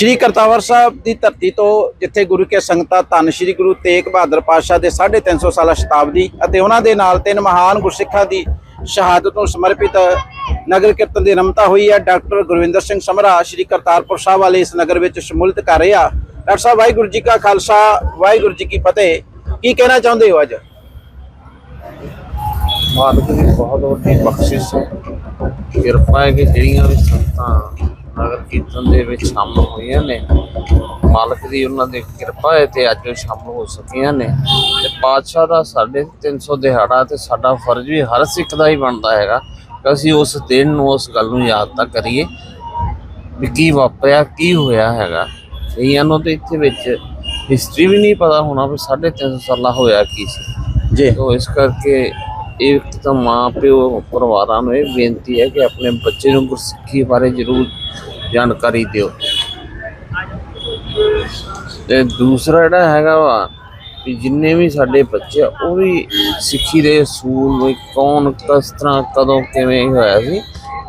ਸ਼੍ਰੀ ਕਰਤਾਵਰ ਸਾਹਿਬ ਦੀ ਧਰਤੀ ਤੋਂ ਜਿੱਥੇ ਗੁਰੂ ਕੇ ਸੰਗਤਾਂ ਧੰਨ ਸ਼੍ਰੀ ਗੁਰੂ ਤੇਗ ਬਹਾਦਰ ਪਾਤਸ਼ਾਹ ਦੇ 350 ਸਾਲਾ ਸ਼ਤਾਬਦੀ ਅਤੇ ਉਹਨਾਂ ਦੇ ਨਾਲ ਤਿੰਨ ਮਹਾਨ ਗੁਰਸਿੱਖਾਂ ਦੀ ਸ਼ਹਾਦਤ ਨੂੰ ਸਮਰਪਿਤ ਨਗਰ ਕੀਰਤਨ ਦੀ ਰਮਤਾ ਹੋਈ ਹੈ। ਡਾਕਟਰ ਗੁਰਵਿੰਦਰ ਸਿੰਘ ਸਮਰਾ ਸ਼੍ਰੀ ਕਰਤਾਰਪੁਰ ਸਾਹਿਬ ਵਾਲੇ ਇਸ ਨਗਰ ਵਿੱਚ ਸ਼ਮੂਲੀਅਤ ਕਰ ਰਿਹਾ ਡਾਕਟਰ ਸਾਹਿਬ, ਵਾਹਿਗੁਰੂ ਜੀ ਕਾ ਖਾਲਸਾ, ਵਾਹਿਗੁਰੂ ਜੀ ਕੀ ਫਤਿਹ। ਕੀ ਕਹਿਣਾ ਚਾਹੁੰਦੇ ਹੋ ਅੱਜ? ਮਾਲਕ ਦੀ ਬਹੁਤ ਵੱਡੀ ਬਖਸ਼ਿਸ਼ ਕਿਰਪਾ ਹੈ ਕਿ ਜਿਹੜੀਆਂ ਵੀ ਸੰਤਾਂ ਨਗਰ ਕੀਰਤਨ ਦੇ ਵਿੱਚ ਸ਼ਾਮਲ ਹੋਈਆਂ ਨੇ। ਮਾਲਕ ਦੀ ਉਹਨਾਂ ਦੀ ਕਿਰਪਾ ਹੈ ਤੇ ਅੱਜ ਉਹ ਸ਼ਾਮਲ ਹੋ ਸਕੀਆਂ ਨੇ। ਤੇ ਪਾਤਸ਼ਾਹ ਦਾ ਸਾਡੇ 300 ਦਿਹਾੜਾ ਤੇ ਸਾਡਾ ਫਰਜ਼ ਵੀ ਹਰ ਸਿੱਖ ਦਾ ਹੀ ਬਣਦਾ ਹੈਗਾ ਕਿ ਅਸੀਂ ਉਸ ਦਿਨ ਨੂੰ ਉਸ ਗੱਲ ਨੂੰ ਯਾਦ ਤਾਂ ਕਰੀਏ ਵੀ ਕੀ ਵਾਪਰਿਆ ਕੀ ਹੋਇਆ ਹੈਗਾ। ਕਈਆਂ ਨੂੰ ਤੇ ਇੱਥੇ ਵਿੱਚ ਹਿਸਟਰੀ ਵੀ ਨਹੀਂ ਪਤਾ ਹੋਣਾ ਵੀ 350 ਸਾਲਾ ਹੋਇਆ ਕੀ ਸੀ। ਜੀ। ਤੋ ਇਸ ਕਰਕੇ ਇਹ ਤਾਂ ਮਾਂ ਪਿਓ ਪਰਿਵਾਰਾਂ ਨੂੰ ਇਹ ਬੇਨਤੀ ਹੈ ਕਿ ਆਪਣੇ ਬੱਚੇ ਨੂੰ ਗੁਰਸਿੱਖੀ ਬਾਰੇ ਜ਼ਰੂਰ ਜਾਣਕਾਰੀ ਦਿਓ। ਤੇ ਦੂਸਰਾ ਜਿਹੜਾ ਹੈਗਾ ਵਾ ਕਿ ਜਿੰਨੇ ਵੀ ਸਾਡੇ ਬੱਚੇ ਆ, ਉਹ ਵੀ ਸਿੱਖੀ ਦੇ ਅਸੂਲ ਵੀ ਕੌਣ ਕਿਸ ਤਰ੍ਹਾਂ ਕਦੋਂ ਕਿਵੇਂ ਹੋਇਆ ਸੀ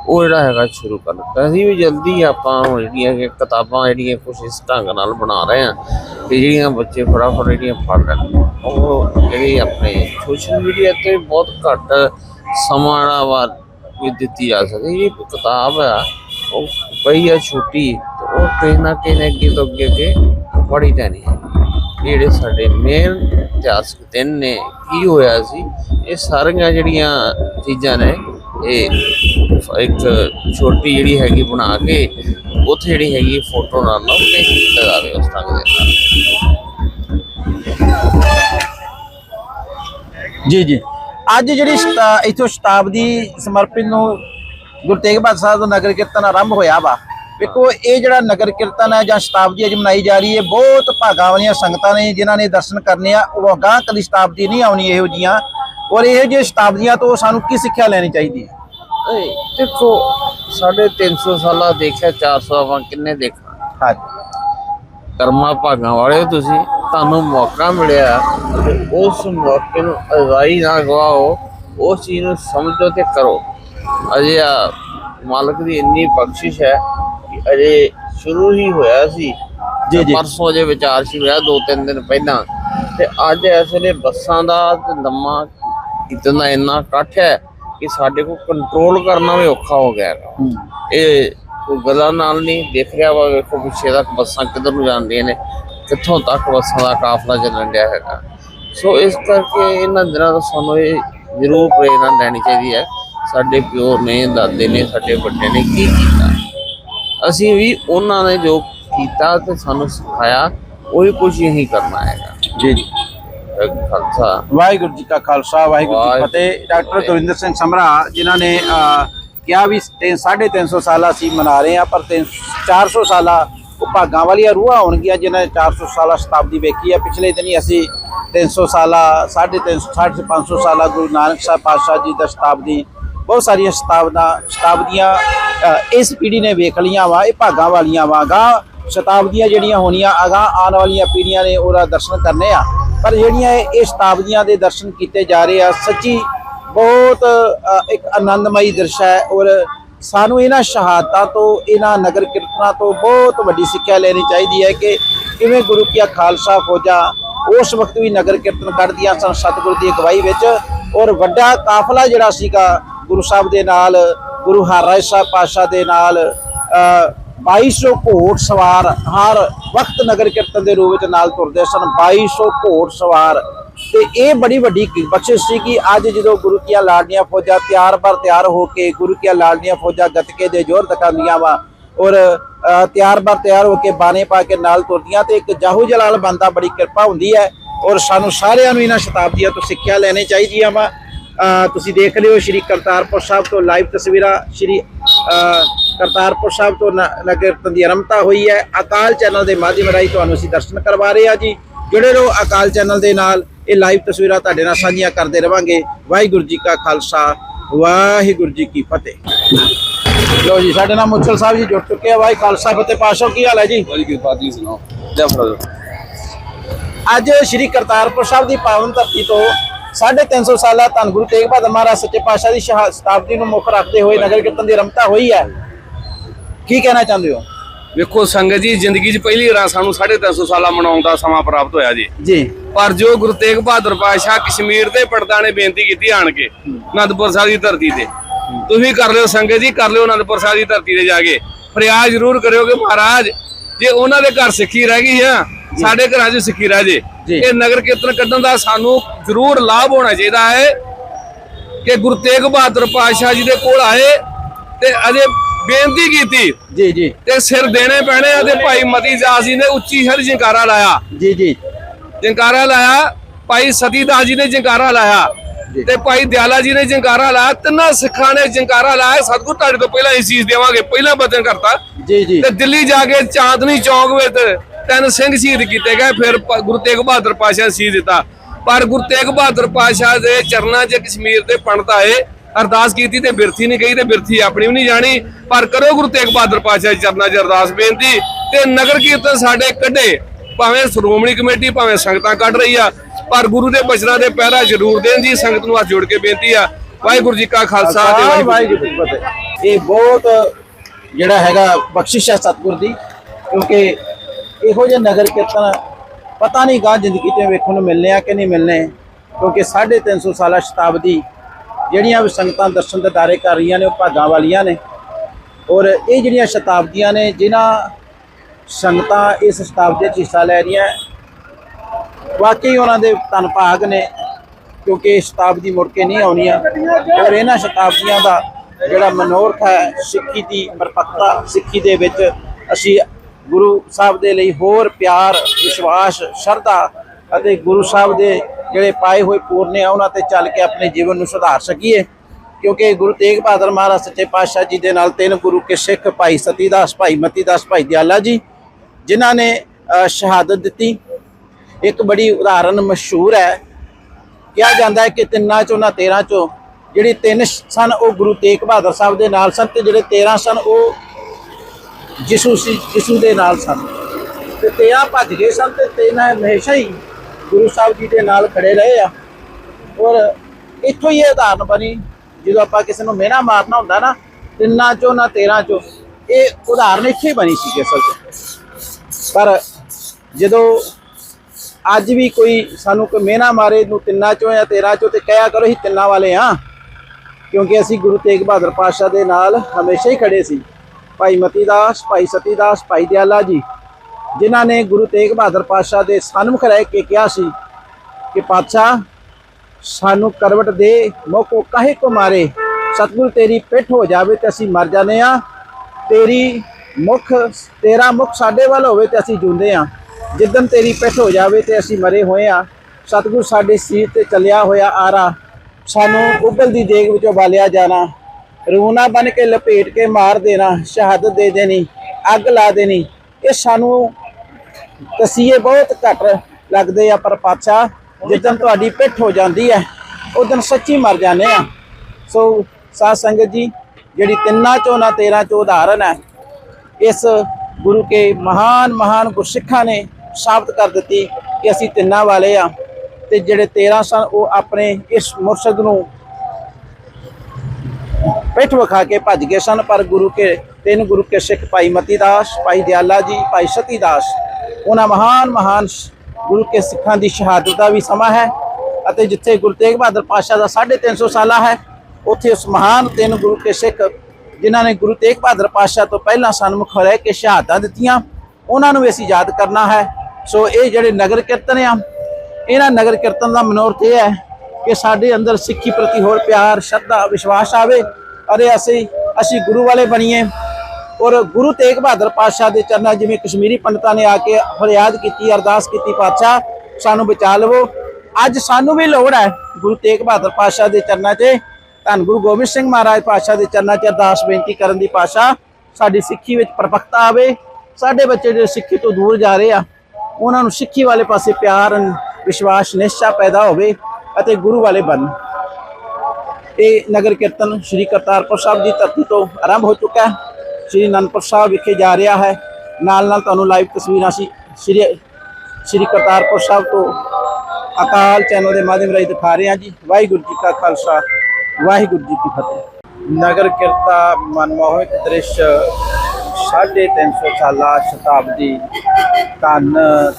ਉਹ ਜਿਹੜਾ ਹੈਗਾ ਸ਼ੁਰੂ ਕਰ ਦਿੱਤਾ। ਅਸੀਂ ਵੀ ਜਲਦੀ ਆਪਾਂ ਹੁਣ ਜਿਹੜੀਆਂ ਕਿ ਕਿਤਾਬਾਂ ਜਿਹੜੀਆਂ ਕੁਛ ਇਸ ਢੰਗ ਨਾਲ ਬਣਾ ਰਹੇ ਆ ਕਿ ਜਿਹੜੀਆਂ ਬੱਚੇ ਫਟਾਫਟ ਜਿਹੜੀਆਂ ਪੜ੍ਹ ਲੈਣ ਉਹ ਜਿਹੜੀ ਆਪਣੇ ਸੋਸ਼ਲ ਮੀਡੀਆ ਤੇ ਬਹੁਤ ਘੱਟ ਸਮਾਂ ਵਾ ਦਿੱਤੀ ਜਾ ਸਕਦੀ ਇਹ ਕਿਤਾਬ ਆ, ਉਹ ਪਈ ਆ ਛੋਟੀ ਉਹ ਕਿਸੇ ਨਾ ਕਿਸੇ ਨੇ ਅੱਗੇ ਤੋਂ ਅੱਗੇ ਅੱਗੇ ਪੜ੍ਹੀ ਜਾਣੀ ਹੈ। ਇਹ ਜਿਹੜੇ ਸਾਡੇ ਮੇਨ ਇਤਿਹਾਸਕ ਦਿਨ ਨੇ, ਕੀ ਹੋਇਆ ਸੀ, ਇਹ ਸਾਰੀਆਂ ਜਿਹੜੀਆਂ ਚੀਜ਼ਾਂ ਨੇ, ਇਹ ਇੱਕ ਛੋਟੀ ਜਿਹੜੀ ਹੈਗੀ ਬਣਾ ਕੇ, ਉੱਥੇ ਜਿਹੜੀ ਹੈਗੀ ਫੋਟੋ ਨਾਲ ਨਾ ਪੇਸ਼ ਉਸ ਢੰਗ ਦੇ। ਨਾਲ ਜੀ ਜੀ। ਅੱਜ ਜਿਹੜੀ ਇੱਥੋਂ ਸ਼ਤਾਬਦੀ ਸਮਰਪਿਤ ਨੂੰ ਗੁਰੂ ਤੇਗ ਬਹਾਦਰ ਸਾਹਿਬ ਦਾ ਨਗਰ ਕੀਰਤਨ ਆਰੰਭ ਹੋਇਆ ਵਾ ਵੇਖੋ ਇਹ ਜਿਹੜਾ ਨਗਰ ਕੀਰਤਨ ਹੈ ਜਾਂ ਸ਼ਤਾਬਦੀ ਅੱਜ ਮਨਾਈ ਜਾ ਰਹੀ ਹੈ ਬਹੁਤ ਭਾਗਾਂ ਵਾਲੀਆਂ ਸੰਗਤਾਂ ਨੇ ਜਿਨ੍ਹਾਂ ਨੇ ਦਰਸ਼ਨ ਕਰਨੇ ਆ ਉਹ ਅਗਾਂਹ ਕਦੀ ਸ਼ਤਾਬਦੀ ਨਹੀਂ ਆਉਣੀ ਇਹੋ ਜੀਆਂ। ਔਰ ਇਹੋ ਜਿਹੇ ਸ਼ਤਾਬਦੀਆਂ ਤੋਂ ਸਾਨੂੰ ਕੀ ਸਿੱਖਿਆ ਲੈਣੀ ਚਾਹੀਦੀ ਹੈ? ਦੇਖੋ ਸਾਡੇ 300 ਸਾਲਾ ਦੇਖਿਆ 400 ਆਪਾਂ ਕਿੰਨੇ ਦੇਖਣਾ ਹਾਂਜੀ। ਕਰਮਾ ਭਾਗਾਂ ਵਾਲੇ ਤੁਸੀਂ। ਤੁਹਾਨੂੰ ਮੌਕਾ ਮਿਲਿਆ ਤੇ ਉਸ ਮੌਕੇ ਨੂੰ ਅਜ਼ਾਈ ਨਾ ਗਵਾਓ ਉਸ ਚੀਜ਼ ਨੂੰ ਸਮਝੋ ਤੇ ਕਰੋ। ਅਜੇ ਆ ਮਾਲਕ ਦੀ ਇੰਨੀ ਬਖਸ਼ਿਸ਼ ਹੈ ਕਿ ਅਜੇ ਸ਼ੁਰੂ ਹੀ ਹੋਇਆ ਸੀ। ਜੀ, ਜੀ। ਪਰਸੋਂ ਜੇ ਵਿਚਾਰ ਸੀ ਹੋਇਆ ਦੋ ਤਿੰਨ ਦਿਨ ਪਹਿਲਾਂ। ਤੇ ਅੱਜ ਇਸ ਵੇਲੇ ਬੱਸਾਂ ਦਾ ਤੇ ਲੰਮਾ ਇਤਨਾ ਇੰਨਾ ਇਕੱਠ ਹੈ ਕਿ ਸਾਡੇ ਕੋਲ ਕੰਟਰੋਲ ਕਰਨਾ ਵੀ ਔਖਾ ਹੋ ਗਿਆ। ਇਹ ਕੋਈ ਗੱਲਾਂ ਨਾਲ ਨਹੀਂ ਦੇਖ ਰਿਹਾ ਵਾ ਵੇਖੋ ਪਿੱਛੇ ਤੱਕ ਬੱਸਾਂ ਕਿੱਧਰ ਨੂੰ ਜਾਂਦੀਆਂ ਨੇ। ਕਿੱਥੋਂ ਤੱਕ ਬੱਸਾਂ ਦਾ ਕਾਫਲਾ ਚੱਲਣ ਡਿਆ ਹੈਗਾ। ਸੋ ਇਸ ਕਰਕੇ ਇਹਨਾਂ ਦਿਨਾਂ ਤੋਂ ਸਾਨੂੰ ਇਹ ਜ਼ਰੂਰ ਪ੍ਰੇਰਣਾ ਲੈਣੀ ਚਾਹੀਦੀ ਹੈ। ਸਾਡੇ ਪਿਓ ਨੇ ਦਾਦੇ ਨੇ ਸਾਡੇ ਵੱਡੇ ਨੇ ਕੀ ਕੀਤਾ? ਅਸੀਂ ਵੀ ਉਹਨਾਂ ਨੇ ਜੋ ਕੀਤਾ ਤੇ ਸਾਨੂੰ ਸਿਖਾਇਆ ਉਹੀ ਕੁਝ ਇਹੀ ਕਰਨਾ ਹੈਗਾ। ਜੀ ਜੀ। ਖਾਲਸਾ। ਵਾਹਿਗੁਰੂ ਜੀ ਕਾ ਖਾਲਸਾ ਵਾਹਿਗੁਰੂ ਜੀ ਕੀ ਫਤਿਹ। ਡਾਕਟਰ ਗੁਰਵਿੰਦਰ ਸਿੰਘ ਸਮਰਾ ਜਿਨ੍ਹਾਂ ਨੇ ਕਿਹਾ ਵੀ 350 ਸਾਲਾ ਅਸੀਂ ਮਨਾ ਰਹੇ ਆ ਪਰ 300 400 ਸਾਲਾ ਭਾਗਾਂ ਵਾਲੀਆਂ ਰੂਹਾਂ ਹੋਣਗੀਆਂ ਜਿਨ੍ਹਾਂ ਨੇ 400 ਸਾਲਾ ਸ਼ਤਾਬਦੀ ਵੇਖੀ ਹੈ ਪਿਛਲੇ ਦਿਨੀ ਅਸੀਂ 300 ਸਾਲਾ 350 500 ਸਾਲਾ ਗੁਰੂ ਨਾਨਕ ਸਾਹਿਬ ਪਾਤਸ਼ਾਹ ਜੀ ਦਾ ਸ਼ਤਾਬਦੀ, ਬਹੁਤ ਸਾਰੀਆਂ ਸ਼ਤਾਬਦਾਂ, ਸ਼ਤਾਬਦੀਆਂ ਇਸ ਪੀੜ੍ਹੀ ਨੇ ਵੇਖ ਲਈਆਂ ਵਾ, ਇਹ ਭਾਗਾਂ ਵਾਲੀਆਂ ਵਾ। ਗਾ ਸ਼ਤਾਬਦੀਆਂ ਜਿਹੜੀਆਂ ਹੋਣੀਆਂ, ਅਗਾਂਹ ਆਉਣ ਵਾਲੀਆਂ ਪੀੜ੍ਹੀਆਂ ਨੇ ਉਹਦਾ ਦਰਸ਼ਨ ਕਰਨੇ ਆ। ਪਰ ਜਿਹੜੀਆਂ ਇਹ ਸ਼ਤਾਬਦੀਆਂ ਦੇ ਦਰਸ਼ਨ ਕੀਤੇ ਜਾ ਰਹੇ ਆ, ਸੱਚੀ ਬਹੁਤ ਇੱਕ ਆਨੰਦਮਈ ਦ੍ਰਿਸ਼ ਹੈ ਔਰ ਸਾਨੂੰ ਇਹਨਾਂ ਸ਼ਹਾਦਤਾਂ ਤੋਂ ਇਹਨਾਂ ਨਗਰ ਕੀਰਤਨਾਂ ਤੋਂ ਬਹੁਤ ਵੱਡੀ ਸਿੱਖਿਆ ਲੈਣੀ ਚਾਹੀਦੀ ਹੈ ਕਿ ਕਿਵੇਂ ਗੁਰੂ ਕੀ ਖਾਲਸਾ ਫੌਜਾਂ ਉਸ ਵਕਤ ਵੀ ਨਗਰ ਕੀਰਤਨ ਕੱਢਦੀਆਂ ਸਨ ਸਤਿਗੁਰੂ ਦੀ ਅਗਵਾਈ ਵਿੱਚ ਔਰ ਵੱਡਾ ਕਾਫਲਾ ਜਿਹੜਾ ਸੀਗਾ ਗੁਰੂ ਸਾਹਿਬ ਦੇ ਨਾਲ ਗੁਰੂ ਹਰਿਰਾਏ ਸਾਹਿਬ ਪਾਤਸ਼ਾਹ ਦੇ ਨਾਲ ਅ, 2200 ਘੋੜ ਸਵਾਰ ਹਰ ਵਕਤ ਨਗਰ ਕੀਰਤਨ ਦੇ ਰੂਪ ਵਿੱਚ ਨਾਲ ਤੁਰਦੇ ਸਨ। 2200 ਘੋੜ ਸਵਾਰ ਤੇ ਇਹ ਬੜੀ ਵੱਡੀ ਬਖਸ਼ਿਸ਼ ਸੀ ਕਿ ਅੱਜ ਜਦੋਂ ਗੁਰੂ ਕੀਆਂ ਲਾਡਲੀਆਂ ਫੌਜਾਂ ਤਿਆਰ ਬਰ ਤਿਆਰ ਹੋ ਕੇ ਗੁਰੂ ਕੀਆਂ ਲਾਡਲੀਆਂ ਫੌਜਾਂ ਗੱਤਕੇ ਦੇ ਜ਼ੋਰ ਦਿਖਾਉਂਦੀਆਂ ਵਾ ਔਰ ਤਿਆਰ ਬਰ ਤਿਆਰ ਹੋ ਕੇ ਬਾਣੇ ਪਾ ਕੇ ਨਾਲ ਤੁਰਦੀਆਂ ਤੇ ਇੱਕ ਜਾਹੂ ਜਲਾਲ ਬੰਦਾ ਬੜੀ ਕਿਰਪਾ ਹੁੰਦੀ ਹੈ ਔਰ ਸਾਨੂੰ ਸਾਰਿਆਂ ਨੂੰ ਇਹਨਾਂ ਸ਼ਤਾਬਦੀਆਂ ਤੋਂ ਸਿੱਖਿਆ ਲੈਣੀ ਚਾਹੀਦੀ ਆ ਵਾ ਤੁਸੀਂ ਦੇਖ ਲਿਓ ਸ਼੍ਰੀ ਕਰਤਾਰਪੁਰ ਸਾਹਿਬ ਤੋਂ ਲਾਈਵ ਤਸਵੀਰਾਂ, ਸ਼੍ਰੀ ਕਰਤਾਰਪੁਰ ਸਾਹਿਬ ਤੋਂ ਨ- ਨਗਰ ਕੀਰਤਨ ਦੀ ਆਰੰਭਤਾ ਹੋਈ ਹੈ। ਅਕਾਲ ਚੈਨਲ ਦੇ ਮਾਧਿਅਮ ਰਾਹੀਂ ਤੁਹਾਨੂੰ ਅਸੀਂ ਦਰਸ਼ਨ ਕਰਵਾ ਰਹੇ ਹਾਂ ਜੀ। ਜੁੜੇ ਰਹੋ ਅਕਾਲ ਚੈਨਲ ਦੇ ਨਾਲ। ਇਹ ਲਾਈਵ ਤਸਵੀਰਾਂ ਤੁਹਾਡੇ ਨਾਲ ਸਾਂਝੀਆਂ ਕਰਦੇ ਰਵਾਂਗੇ। ਵਾਹਿਗੁਰੂ ਜੀ ਕਾ ਖਾਲਸਾ ਵਾਹਿਗੁਰੂ ਜੀ ਕੀ ਫਤਿਹ। ਲੋ ਜੀ ਸਾਡੇ ਨਾਲ ਮੁੱਛਲ ਸਾਹਿਬ ਜੀ ਜੁੜ ਚੁੱਕੇ ਆ। ਵਾਹਿ ਖਾਲਸਾ ਫਤਿਹ ਪਾਸ਼ੋ ਕੀ ਹਾਲ ਹੈ ਜੀ? ਬੜੀ ਕਿਰਪਾ ਜੀ ਸੁਣਾਓ? ਜੈ ਫਰਜ਼ ਅੱਜ ਸ਼੍ਰੀ ਕਰਤਾਰਪੁਰ ਸਾਹਿਬ ਦੀ ਪਾਵਨ ਧਰਤੀ ਤੋਂ 350 ਸਾਲਾ ਧੰਨ ਗੁਰੂ ਤੇਗ ਬਹਾਦਰ ਮਹਾਰਾਜ ਸੱਚੇ ਪਾਤਸ਼ਾਹ ਦੀ ਸ਼ਹਾ- ਸ਼ਤਾਬਦੀ ਨੂੰ ਮੁੱਖ ਰੱਖਦੇ ਹੋਏ ਨਗਰ ਕੀਰਤਨ ਦੀ ਰਮਤਾ ਹੋਈ ਹੈ। ਕੀ ਕਹਿਣਾ ਚਾਹੁੰਦੇ ਹੋ? ਵੇਖੋ ਸੰਗਤ ਜੀ ਜ਼ਿੰਦਗੀ 'ਚ ਪਹਿਲੀ ਵਾਰ ਸਾਨੂੰ 350 ਸਾਲਾ ਮਨਾਉਣ ਦਾ ਸਮਾਂ ਪ੍ਰਾਪਤ ਹੋਇਆ ਜੀ। ਜੀ। ਪਰ ਜੋ ਗੁਰੂ ਤੇਗ ਬਹਾਦਰ ਪਾਤਸ਼ਾਹ ਕਸ਼ਮੀਰ ਦੇ ਪੰਡਤਾਂ ਨੇ ਬੇਨਤੀ ਕੀਤੀ ਆਣ ਕੇ ਅਨੰਦਪੁਰ ਸਾਹਿਬ ਦੀ ਧਰਤੀ ਤੇ। ਤੁਸੀਂ ਕਰ ਲਿਓ ਸੰਗਤ ਜੀ ਕਰ ਲਿਓ ਅਨੰਦਪੁਰ ਸਾਹਿਬ ਦੀ ਧਰਤੀ ਤੇ ਜਾ ਕੇ। ਫਰਿਆਦ ਜ਼ਰੂਰ ਕਰਿਓ ਕਿ ਮਹਾਰਾਜ ਜੇ ਉਹਨਾਂ ਦੇ ਘਰ ਸਿੱਖੀ ਰਹਿ ਗਈ ਆ ਸਾਡੇ ਘਰਾਂ 'ਚ ਸਿੱਖੀ ਰਹਿ ਜੇ। ਜੀ। ਇਹ ਨਗਰ ਕੀਰਤਨ ਕੱਢਣ ਦਾ ਸਾਨੂੰ ਜ਼ਰੂਰ ਲਾਭ ਹੋਣਾ ਚਾਹੀਦਾ ਹੈ ਕਿ ਗੁਰੂ ਤੇਗ ਬਹਾਦਰ ਪਾਤਸ਼ਾਹ ਜੀ ਦੇ ਕੋਲ ਆਏ ਤੇ ਅਜੇ ਬੇਨਤੀ ਕੀਤੀ। ਜੀ ਜੀ। ਤੇ ਸਿਰ ਦੇਣੇ ਪੈਣੇ ਆ ਤੇ ਭਾਈ ਮਤੀ ਦਾਸ ਜੀ ਨੇ ਉੱਚੀ ਹਰ ਜੰਕਾਰਾ ਲਾਇਆ। ਜੀ ਜੀ। ਜੰਕਾਰਾ ਲਾਇਆ ਭਾਈ ਸਤੀਦਾਸ ਜੀ ਨੇ ਜੰਕਾਰਾ ਲਾਇਆ। ਤੇ ਭਾਈ ਦਿਆਲਾ ਜੀ ਨੇ ਜੰਕਾਰਾ ਲਾਇਆ। ਤਿੰਨਾਂ ਸਿੱਖਾਂ ਨੇ ਜੰਕਾਰਾ ਲਾਇਆ। ਸਤਿਗੁਰ ਤੁਹਾਡੇ ਤੋਂ ਪਹਿਲਾਂ ਹੀ ਸੀਸ ਦੇਵਾਂਗੇ। ਪਹਿਲਾਂ ਬਚਨ ਕਰਤਾ। ਜੀ ਜੀ। ਤੇ ਦਿੱਲੀ ਜਾ ਕੇ ਚਾਂਦਨੀ ਚੌਕ ਵਿੱਚ ਤਿੰਨ ਸਿੰਘ ਸ਼ਹੀਦ ਕੀਤੇ ਗਏ। ਫਿਰ ਗੁਰੂ ਤੇਗ ਬਹਾਦਰ ਪਾਸ਼ਾ ਸੀਸ ਦਿੱਤਾ। ਪਰ ਗੁਰੂ ਤੇਗ ਬਹਾਦਰ ਪਾਸ਼ਾ ਦੇ ਚਰਨਾਂ 'ਚ ਕਸ਼ਮੀਰ ਦੇ ਪੰਡਤ ਆਏ। ਅਰਦਾਸ ਕੀਤੀ ਤੇ ਬਿਰਥੀ ਨਹੀਂ ਗਈ ਤੇ ਬਿਰਥੀ ਆਪਣੀ ਵੀ ਨਹੀਂ ਜਾਣੀ। ਪਰ ਕਰੋ ਗੁਰੂ ਤੇਗ ਬਹਾਦਰ ਪਾਸ਼ਾ ਦੇ ਚਰਨਾਂ 'ਚ ਅਰਦਾਸ ਬੇਨਤੀ ਤੇ ਨਗਰ ਕੀਰਤਨ ਸਾਡੇ ਕੱਢੇ। ਭਾਵੇਂ ਸ਼੍ਰੋਮਣੀ ਕਮੇਟੀ ਭਾਵੇਂ ਸੰਗਤਾਂ ਕੱਢ ਰਹੀ ਆ ਪਰ ਗੁਰੂ ਦੇ ਬਚਨਾਂ ਦੇ ਪਹਿਰਾ ਜ਼ਰੂਰ ਦੇਣ ਦੀ ਸੰਗਤ ਨੂੰ ਹੱਥ ਜੋੜ ਕੇ ਬੇਨਤੀ ਆ। ਵਾਹਿਗੁਰੂ ਜੀ ਕਾ ਖਾਲਸਾ ਤੇ ਵਾਹਿਗੁਰੂ ਵਾਹਿਗੁਰੂ ਜੀ ਕੀ ਫਤਿਹ। ਇਹ ਬਹੁਤ ਜਿਹੜਾ ਹੈਗਾ ਬਖਸ਼ਿਸ਼ ਹੈ ਸਤਿਗੁਰ ਦੀ ਕਿਉਂਕਿ ਇਹੋ ਜਿਹੇ ਨਗਰ ਕੀਰਤਨ ਪਤਾ ਨਹੀਂ ਗਾਂ ਜ਼ਿੰਦਗੀ ਤੇ ਵੇਖਣ ਨੂੰ ਮਿਲਨੇ ਆ ਕਿ ਨਹੀਂ ਮਿਲਨੇ ਕਿਉਂਕਿ 350 ਸਾਲਾ ਸ਼ਤਾਬਦੀ ਜਿਹੜੀਆਂ ਵੀ ਸੰਗਤਾਂ ਦਰਸ਼ਨ ਦੇ ਦਿਦਾਰੇ ਕਰ ਰਹੀਆਂ ਨੇ, ਉਹ ਭਾਗਾਂ ਵਾਲੀਆਂ ਨੇ। ਔਰ ਇਹ ਜਿਹੜੀਆਂ ਸ਼ਤਾਬਦੀਆਂ ਨੇ, ਜਿਨ੍ਹਾਂ ਸੰਗਤਾਂ ਇਸ ਸ਼ਤਾਬਦੀ 'ਚ ਹਿੱਸਾ ਲੈ ਰਹੀਆਂ, ਵਾਕਈ ਉਹਨਾਂ ਦੇ ਧੰਨ ਭਾਗ ਨੇ, ਕਿਉਂਕਿ ਇਹ ਸ਼ਤਾਬਦੀ ਮੁੜ ਕੇ ਨਹੀਂ ਆਉਣੀਆਂ। ਔਰ ਇਹਨਾਂ ਸ਼ਤਾਬਦੀਆਂ ਦਾ ਜਿਹੜਾ ਮਨੋਰਥ ਹੈ, ਸਿੱਖੀ ਦੀ ਪਰਪੱਕਤਾ, ਸਿੱਖੀ ਦੇ ਵਿੱਚ ਅਸੀਂ ਗੁਰੂ ਸਾਹਿਬ ਦੇ ਲਈ ਹੋਰ ਪਿਆਰ, ਵਿਸ਼ਵਾਸ, ਸ਼ਰਧਾ ਅਤੇ ਗੁਰੂ ਸਾਹਿਬ ਦੇ ਜਿਹੜੇ ਪਾਏ ਹੋਏ ਪੂਰਨੇ ਆ, ਉਹਨਾਂ ਤੇ ਚੱਲ ਕੇ ਆਪਣੇ ਜੀਵਨ ਨੂੰ ਸੁਧਾਰ ਸਕੀਏ। ਕਿਉਂਕਿ ਗੁਰੂ ਤੇਗ ਬਹਾਦਰ ਮਹਾਰਾਜ ਸੱਚੇ ਪਾਤਸ਼ਾਹ ਜੀ ਦੇ ਨਾਲ ਤਿੰਨ ਗੁਰੂ ਕੇ ਸਿੱਖ, ਭਾਈ ਸਤੀਦਾਸ, ਭਾਈ ਮਤੀਦਾਸ, ਭਾਈ ਦਿਆਲਾ ਜੀ, ਜਿਨ੍ਹਾਂ ਨੇ ਸ਼ਹਾਦਤ ਦਿੱਤੀ। ਇੱਕ ਬੜੀ ਉਦਾਹਰਨ ਮਸ਼ਹੂਰ ਹੈ। ਕਿਹਾ ਜਾਂਦਾ ਹੈ ਕਿ ਤਿੰਨਾਂ ਚੋਂ ਨਾ 13 ਚੋਂ ਜਿਹੜੀ ਤਿੰਨ ਸਨ, ਉਹ ਗੁਰੂ ਤੇਗ ਬਹਾਦਰ ਸਾਹਿਬ ਦੇ ਨਾਲ ਸਨ ਤੇ ਜਿਹੜੇ 13 ਸਨ, ਉਹ ਯਿਸੂ ਸੀ ਯਿਸੂ ਦੇ ਨਾਲ ਸਨ। ਤੇ 13 ਭੱਜ ਗਏ ਸਨ ਤੇ ਤਿੰਨ ਹਮੇਸ਼ਾ ਹੀ ਗੁਰੂ ਸਾਹਿਬ ਜੀ ਦੇ ਨਾਲ ਖੜੇ ਰਹੇ ਆ। ਔਰ ਇੱਥੋਂ ਹੀ ਇਹ ਉਦਾਹਰਨ ਬਣੀ, ਜਦੋਂ ਆਪਾਂ ਕਿਸੇ ਨੂੰ ਮਿਹਣਾ ਮਾਰਨਾ ਹੁੰਦਾ ਨਾ ਤਿੰਨਾਂ ਚੋਂ, ਨਾ 13 ਚੋਂ, ਇਹ ਉਦਾਹਰਨ ਇੱਥੇ ਹੀ ਬਣੀ ਸੀ ਅਸਲ 'ਚ। ਪਰ ਜਦੋਂ ਅੱਜ ਵੀ ਕੋਈ ਸਾਨੂੰ ਕੋਈ ਮਿਹਣਾ ਮਾਰੇ ਨੂੰ ਤਿੰਨਾਂ ਚੋਂ ਜਾਂ ਤੇਰਾਂ ਚੋਂ, ਤੇ ਕਹਿਆ ਕਰੋ ਅਸੀਂ ਤਿੰਨਾਂ ਵਾਲੇ ਹਾਂ ਕਿਉਂਕਿ ਅਸੀਂ ਗੁਰੂ ਤੇਗ ਬਹਾਦਰ ਪਾਤਸ਼ਾਹ ਦੇ ਨਾਲ ਹਮੇਸ਼ਾ ਹੀ ਖੜੇ ਸੀ। ਭਾਈ ਮਤੀ ਮਤੀਦਾਸ ਭਾਈ ਸਤੀ ਦਾਸ, ਭਾਈ ਦਿਆਲਾ ਜੀ ਜਿਨ੍ਹਾਂ ਨੇ ਗੁਰੂ ਤੇਗ ਬਹਾਦਰ ਪਾਤਸ਼ਾਹ ਦੇ ਸਨਮੁਖ ਰਹਿ ਕੇ ਕਿਹਾ ਸੀ ਕਿ ਪਾਤਸ਼ਾਹ, ਸਾਨੂੰ ਕਰਵਟ ਦੇ ਮੋਕੋ ਕਾਹੇ ਕੋ ਮਾਰੇ? ਸਤਿਗੁਰ ਤੇਰੀ ਪਿੱਠ ਹੋ ਜਾਵੇ ਤੇ ਅਸੀਂ ਮਰ ਜਾਂਦੇ ਆ ਤੇਰੀ ਮੁਖ, ਤੇਰਾ ਮੁਖ ਸਾਡੇ ਵੱਲ ਹੋਵੇ ਤੇ ਅਸੀਂ ਜੁੰਦੇ ਆ ਜਿੱਦਨ ਤੇਰੀ ਪਿੱਠ ਹੋ ਜਾਵੇ ਤੇ ਅਸੀਂ ਮਰੇ ਹੋਏ ਆ ਸਤਿਗੁਰ ਸਾਡੇ ਸੀਰ ਤੇ ਚੱਲਿਆ ਹੋਇਆ ਆਰਾ ਸਾਨੂੰ ਉਗਲਦੀ ਦੇਗ ਵਿੱਚੋਂ ਬਾਲਿਆ ਜਾਣਾ। ਰੂਨਾ ਬਨ ਕੇ ਲਪੇਟ ਕੇ ਮਾਰ ਦੇਣਾ, ਸ਼ਹਾਦਤ ਦੇ ਦੇਣੀ, ਅੱਗ ਲਾ ਦੇਣੀ। ਇਹ ਸਾਨੂੰ ਸੀਏ ਬਹੁਤ ਘੱਟ ਲੱਗਦੇ ਆ, ਪਰ ਪਾਤਸ਼ਾਹ ਜਿੱਦਨ ਤੁਹਾਡੀ ਪਿੱਠ ਹੋ ਜਾਂਦੀ ਹੈ ਉਦੋਂ ਸੱਚੀ ਮਰ ਜਾਂਦੇ ਆ। ਸੋ ਸਾਧ ਸੰਗਤ ਜੀ, ਜਿਹੜੀ ਤਿੰਨਾਂ ਚੋਂ ਨਾ 13 ਚੋਂ ਉਦਾਹਰਨ ਹੈ, ਇਸ ਗੁਰੂ ਕੇ ਮਹਾਨ ਮਹਾਨ ਗੁਰਸਿੱਖਾਂ ਨੇ ਸਾਬਤ ਕਰ ਦਿੱਤੀ ਕਿ ਅਸੀਂ ਤਿੰਨਾਂ ਵਾਲੇ ਆ ਤੇ ਜਿਹੜੇ 13 ਸਨ, ਉਹ ਆਪਣੇ ਇਸ ਮੁਰਸ਼ਦ ਨੂੰ ਪਿੱਠ ਵਿਖਾ ਕੇ ਭੱਜ ਗਏ ਸਨ। ਪਰ ਗੁਰੂ ਕੇ, ਤਿੰਨ ਗੁਰੂ ਕੇ ਸਿੱਖ ਭਾਈ ਮਤੀ ਦਾਸ, ਭਾਈ ਦਿਆਲਾ ਜੀ, ਭਾਈ ਸਤੀ ਦਾਸ ਉਹਨਾਂ ਮਹਾਨ ਮਹਾਨ ਗੁਰੂ ਕੇ ਸਿੱਖਾਂ ਦੀ ਸ਼ਹਾਦਤ ਦਾ ਵੀ ਸਮਾਂ ਹੈ ਅਤੇ ਜਿੱਥੇ ਗੁਰੂ ਤੇਗ ਬਹਾਦਰ ਪਾਤਸ਼ਾਹ ਦਾ 350 ਸਾਲਾ ਹੈ, ਉੱਥੇ ਉਸ ਮਹਾਨ ਤਿੰਨ ਗੁਰੂ ਕੇ ਸਿੱਖ ਜਿਨ੍ਹਾਂ ਨੇ ਗੁਰੂ ਤੇਗ ਬਹਾਦਰ ਪਾਤਸ਼ਾਹ ਤੋਂ ਪਹਿਲਾਂ ਸਨਮੁਖ ਰਹਿ ਕੇ ਸ਼ਹਾਦਤਾਂ ਦਿੱਤੀਆਂ, ਉਹਨਾਂ ਨੂੰ ਵੀ ਅਸੀਂ ਯਾਦ ਕਰਨਾ ਹੈ। ਸੋ ਇਹ ਜਿਹੜੇ ਨਗਰ ਕੀਰਤਨ ਆ, ਇਹਨਾਂ ਨਗਰ ਕੀਰਤਨ ਦਾ ਮਨੋਰਥ ਇਹ ਹੈ ਕਿ ਸਾਡੇ ਅੰਦਰ ਸਿੱਖੀ ਪ੍ਰਤੀ ਹੋਰ ਪਿਆਰ, ਸ਼ਰਧਾ, ਵਿਸ਼ਵਾਸ ਆਵੇ। ਅਰੇ ਅਸੀਂ ਅਸੀਂ ਗੁਰੂ ਵਾਲੇ ਬਣੀਏ। ਔਰ ਗੁਰੂ ਤੇਗ ਬਹਾਦਰ ਪਾਤਸ਼ਾਹ ਦੇ ਚਰਨਾਂ ਜਿਵੇਂ ਕਸ਼ਮੀਰੀ ਪੰਡਤਾਂ ਨੇ ਆ ਕੇ ਫਰਿਆਦ ਕੀਤੀ, ਅਰਦਾਸ ਕੀਤੀ, ਪਾਤਸ਼ਾਹ, ਸਾਨੂੰ ਬਚਾ ਲਵੋ। ਅੱਜ ਸਾਨੂੰ ਵੀ ਲੋੜ ਹੈ ਗੁਰੂ ਤੇਗ ਬਹਾਦਰ ਪਾਤਸ਼ਾਹ ਦੇ ਚਰਨਾਂ 'ਚ। ਧੰਨ ਗੁਰੂ ਗੋਬਿੰਦ ਸਿੰਘ ਮਹਾਰਾਜ ਪਾਤਸ਼ਾਹ ਦੇ ਚਰਨਾਂ 'ਚ ਅਰਦਾਸ ਬੇਨਤੀ ਕਰਨ ਦੀ ਪਾਤਸ਼ਾਹ, ਸਾਡੀ ਸਿੱਖੀ ਵਿੱਚ ਪਰਪੱਕਤਾ ਆਵੇ। ਸਾਡੇ ਬੱਚੇ ਜਿਹੜੇ ਸਿੱਖੀ ਤੋਂ ਦੂਰ ਜਾ ਰਹੇ ਆ, ਉਹਨਾਂ ਨੂੰ ਸਿੱਖੀ ਵਾਲੇ ਪਾਸੇ ਪਿਆਰ, ਵਿਸ਼ਵਾਸ, ਨਿਸ਼ਚਾ ਪੈਦਾ ਹੋਵੇ ਅਤੇ ਗੁਰੂ ਵਾਲੇ ਬਣਨ। ਇਹ ਨਗਰ ਕੀਰਤਨ ਸ੍ਰੀ ਕਰਤਾਰਪੁਰ ਸਾਹਿਬ ਦੀ ਧਰਤੀ ਤੋਂ ਆਰੰਭ ਹੋ ਚੁੱਕਾ ਹੈ। ਸ੍ਰੀ ਅਨੰਦਪੁਰ ਸਾਹਿਬ ਵਿਖੇ ਜਾ ਰਿਹਾ ਹੈ। ਨਾਲ ਨਾਲ ਤੁਹਾਨੂੰ ਲਾਈਵ ਤਸਵੀਰਾਂ ਸੀ ਸ੍ਰੀ ਸ੍ਰੀ ਕਰਤਾਰਪੁਰ ਸਾਹਿਬ ਤੋਂ ਅਕਾਲ ਚੈਨਲ ਦੇ ਮਾਧਿਅਮ ਰਾਹੀਂ ਦਿਖਾ ਰਹੇ ਹਾਂ ਜੀ। ਵਾਹਿਗੁਰੂ ਜੀ ਕਾ ਖਾਲਸਾ, ਵਾਹਿਗੁਰੂ ਜੀ ਕੀ ਫਤਿਹ। ਨਗਰ ਕਿਰਤਾ ਮਨਮੋਹਕ ਦ੍ਰਿਸ਼ 350 ਸਾਲਾ ਸ਼ਤਾਬਦੀ ਧੰਨ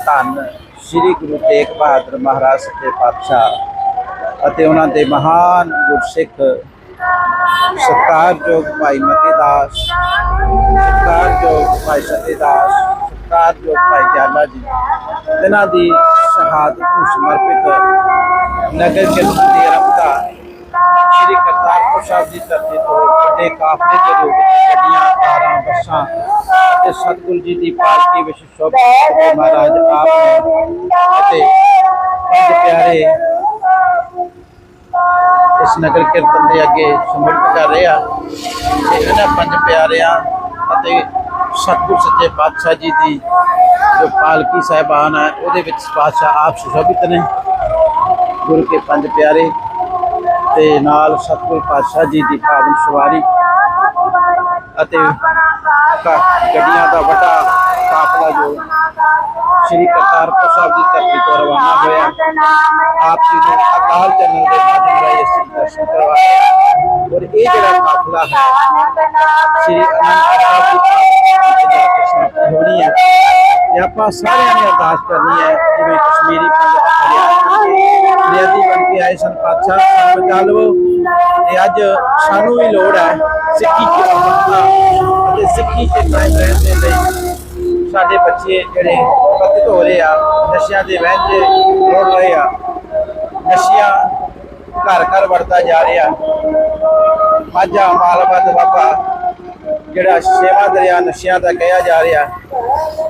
ਧੰਨ ਸ੍ਰੀ ਗੁਰੂ ਤੇਗ ਬਹਾਦਰ ਮਹਾਰਾਜ ਸੱਚੇ ਪਾਤਸ਼ਾਹ ਅਤੇ ਉਹਨਾਂ ਦੇ ਮਹਾਨ ਗੁਰਸਿੱਖ ਸਤਿਕਾਰਯੋਗ ਭਾਈ ਮਤੀ ਦਾਸ ਸਤਿਕਾਰਯੋਗ ਭਾਈ ਸਤੀ ਦਾਸ ਭਾਈ ਜਾਲਾ ਜੀ ਇਹਨਾਂ ਦੀ ਸ਼ਹਾਦਤ ਨੂੰ ਸਮਰਪਿਤ ਨਗਰ ਕੀਰਤਨ ਦੀ ਆਰੰਭਤਾ ਸ੍ਰੀ ਕਰਤਾਰਪੁਰ ਸਾਹਿਬ ਦੀ ਧਰਤੀ ਤੋਂ ਵੱਡੇ ਕਾਫਲੇ ਦੇ ਰੂਪ ਵਿੱਚ ਗੱਡੀਆਂ ਕਾਰਾਂ ਬੱਸਾਂ ਅਤੇ ਸਤਿਗੁਰੂ ਜੀ ਦੀ ਪਾਲਕੀ ਵਿੱਚ ਸ਼ੋਭਾ ਮਹਾਰਾਜ ਨਗਰ ਕੀਰਤਨ ਦੇ ਅੱਗੇ ਸਮਰਪਿਤ ਕਰ ਰਹੇ ਆ। ਤੇ ਇਹਨਾਂ ਪੰਜ ਪਿਆਰਿਆਂ ਅਤੇ ਸਤਿਗੁਰ ਸੱਚੇ ਪਾਤਸ਼ਾਹ ਜੀ ਦੀ ਜੋ ਪਾਲਕੀ ਸਾਹਿਬਾਨ ਹੈ ਉਹਦੇ ਵਿੱਚ ਪਾਤਸ਼ਾਹ ਆਪ ਸੁਸ਼ੋਭਿਤ ਨੇ। ਗੁਰੂ ਕੇ ਪੰਜ ਪਿਆਰੇ ਤੇ ਨਾਲ ਸਤਿਗੁਰ ਪਾਤਸ਼ਾਹ ਜੀ ਦੀ ਪਾਵਨ ਸਵਾਰੀ ਅਤੇ ਗੱਡੀਆਂ ਦਾ ਵੱਡਾ ਕਾਫਲਾ ਜੋ ਸ੍ਰੀ ਕਰਤਾਰਪੁਰ ਸਾਹਿਬ ਦੀ ਧਰਤੀ ਤੋਂ ਰਵਾਨਾ ਹੋਇਆ ਆਪ ਜੀ ਨੂੰ ਅਕਾਲ ਚੈਨਲ ਦੇ ਮਾਧਿਅਮ ਰਾਹੀਂ ਅਸੀਂ ਦਰਸ਼ਨ ਕਰਵਾਏ ਔਰ ਇਹ ਜਿਹੜਾ ਕਾਫਲਾ ਹੈ ਸ੍ਰੀ ਅਨੰਦਪੁਰ ਸਾਹਿਬ ਦੀ ਧਰਤੀ ਤੇ ਜਾ ਕੇ ਸਮਾਪਤ ਹੋਣੀ ਹੈ ਤੇ ਆਪਾਂ ਸਾਰਿਆਂ ਨੇ ਅਰਦਾਸ ਕਰਨੀ ਹੈ ਜਿਵੇਂ ਕਸ਼ਮੀਰੀ ਪੰਡਤ ਫਰਿਆਦੀ ਬਣ ਕੇ ਆਏ ਸਨ ਪਾਤਸ਼ਾਹ ਸਾਨੂੰ ਬਚਾ ਲਵੋ ਤੇ ਅੱਜ ਸਾਨੂੰ ਵੀ ਲੋੜ ਸਾਡੇ ਬੱਚੇ ਜਿਹੜੇ ਪਤਿਤ ਹੋ ਰਹੇ ਆ, ਨਸ਼ਿਆਂ ਦੇ ਵਹਿਣ 'ਚ ਰੁੜ ਰਹੇ ਆ, ਨਸ਼ਿਆਂ ਘਰ ਘਰ ਵੜਦਾ ਜਾ ਰਿਹਾ। ਮਾਝਾ ਮਾਲਵਾ ਬਾਬਾ ਜਿਹੜਾ ਸੇਵਾ ਦਰਿਆ ਨਸ਼ਿਆਂ ਦਾ ਕਿਹਾ ਜਾ ਰਿਹਾ।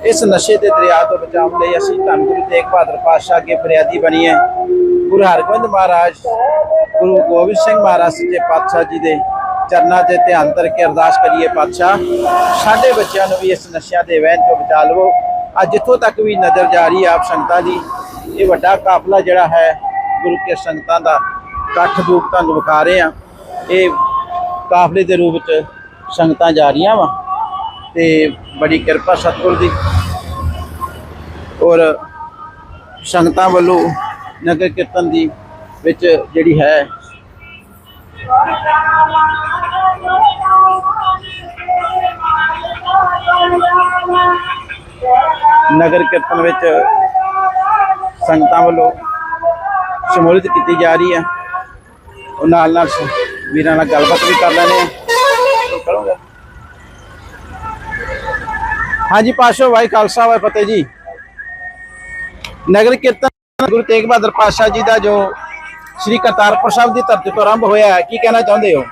ਇਸ ਨਸ਼ੇ ਦੇ ਦਰਿਆ ਤੋਂ ਬਚਾਉਣ ਲਈ ਅਸੀਂ ਧੰਨ ਗੁਰੂ ਤੇਗ ਬਹਾਦਰ ਪਾਤਸ਼ਾਹ ਅੱਗੇ ਫਰਿਆਦੀ ਬਣੀ ਹੈ। ਗੁਰੂ ਹਰਗੋਬਿੰਦ ਮਹਾਰਾਜ, ਗੁਰੂ ਗੋਬਿੰਦ ਸਿੰਘ ਮਹਾਰਾਜ ਸੱਚੇ ਪਾਤਸ਼ਾਹ ਜੀ ਦੇ ਚਰਨਾਂ 'ਤੇ ਧਿਆਨ ਧਰ ਕੇ ਅਰਦਾਸ ਕਰੀਏ ਪਾਤਸ਼ਾਹ। ਸਾਡੇ ਬੱਚਿਆਂ ਨੂੰ ਵੀ ਇਸ ਨਸ਼ਿਆਂ ਦੇ ਵਹਿਣ ਤੋਂ ਬਚਾ ਲਵੋ। ਅੱਜ ਜਿੱਥੋਂ ਤੱਕ ਵੀ ਨਜ਼ਰ ਜਾ ਰਹੀ ਹੈ ਆਪ ਸੰਗਤਾਂ ਦੀ। ਇਹ ਵੱਡਾ ਕਾਫਲਾ ਜਿਹੜਾ ਹੈ, ਗੁਰੂ ਕੇ ਸੰਗਤਾਂ ਦਾ ਇਕੱਠ ਰੂਪ ਤੁਹਾਨੂੰ ਵਿਖਾ ਰਹੇ ਆ ਇਹ ਕਾਫਲੇ ਦੇ ਰੂਪ ਵਿੱਚ ਸੰਗਤਾਂ ਜਾ ਰਹੀਆਂ ਵਾ। ਤੇ ਬੜੀ ਕਿਰਪਾ ਸਤਿਗੁਰ ਦੀ। ਔਰ ਸੰਗਤਾਂ ਵੱਲੋਂ ਨਗਰ ਕੀਰਤਨ ਦੀ ਵਿੱਚ ਜਿਹੜੀ ਹੈ ਨਗਰ ਕੀਰਤਨ ਵਿੱਚ ਸੰਗਤਾਂ ਵੱਲੋਂ ਸ਼ਮੂਲੀਅਤ ਕੀਤੀ ਜਾ ਰਹੀ ਹੈ। ਉਹ ਨਾਲ ਨਾਲ ਵੀਰਾਂ ਨਾਲ ਗੱਲਬਾਤ ਵੀ ਕਰ ਲੈਣੇ ਆ ਹਾਂਜੀ ਪਾਸ਼ੋ ਭਾਈ ਖਾਲਸਾ ਵਾਹਿ ਫਤਿਹ ਜੀ। ਨਗਰ ਕੀਰਤਨ ਗੁਰੂ ਤੇਗ ਬਹਾਦਰ ਪਾਤਸ਼ਾਹ ਜੀ ਦਾ ਜੋ ਸ੍ਰੀ ਕਰਤਾਰਪੁਰ ਸਾਹਿਬ ਦੀ ਧਰਤੀ ਤੋਂ ਆਰੰਭ ਹੋਇਆ ਹੈ ਕੀ ਕਹਿਣਾ ਚਾਹੁੰਦੇ ਹੋ?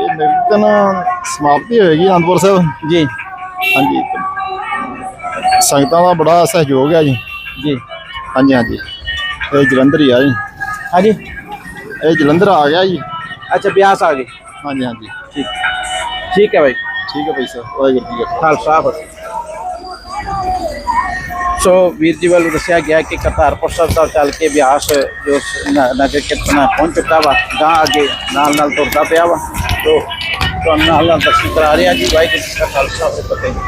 ਇਹ ਨਿਰਤਨ ਸਮਾਪਤੀ ਹੋਏਗੀ ਅਨੰਦਪੁਰ ਸਾਹਿਬ ਜੀ। ਹਾਂਜੀ। ਸੰਗਤਾਂ ਦਾ ਬੜਾ ਸਹਿਯੋਗ ਹੈ ਜੀ। ਜੀ। ਹਾਂਜੀ ਹਾਂਜੀ। ਇਹ ਜਲੰਧਰ ਹੀ ਆ ਜੀ। ਹਾਂਜੀ। ਇਹ ਜਲੰਧਰ ਆ ਗਿਆ ਜੀ। ਅੱਛਾ ਬਿਆਸ ਆ ਗਏ। ਹਾਂਜੀ ਹਾਂਜੀ। ਠੀਕ। ਠੀਕ ਹੈ ਭਾਈ ਠੀਕ ਹੈ ਭਾਈ ਸਾਹਿਬ ਵਾਹਿਗੁਰੂ ਜੀ ਕਾ ਖਾਲਸਾ। ਫਤਿਹ ਸੋ ਵੀਰ ਜੀ ਵੱਲੋਂ ਦੱਸਿਆ ਗਿਆ ਕਿ ਕਰਤਾਰਪੁਰ ਸਾਹਿਬ ਤੋਂ ਚੱਲ ਕੇ ਬਿਆਸ ਜੋ ਸ- ਨ- ਨਗਰ ਕੀਰਤਨ ਪਹੁੰਚ ਚੁੱਕਾ ਵਾ। ਗਾਂ ਅੱਗੇ ਨਾਲ ਨਾਲ ਤੁਰਦਾ ਪਿਆ ਵਾ। ਤੋ ਤੁਹਾਨੂੰ ਨਾਲ ਨਾਲ ਦਰਸ਼ਨ ਕਰਾ ਰਿਹਾ ਜੀ ਵਾਹਿਗੁਰੂ ਜੀ ਕਾ ਖਾਲਸਾ, ਵਾਹਿਗੁਰੂ ਜੀ ਕੀ ਫਤਿਹ।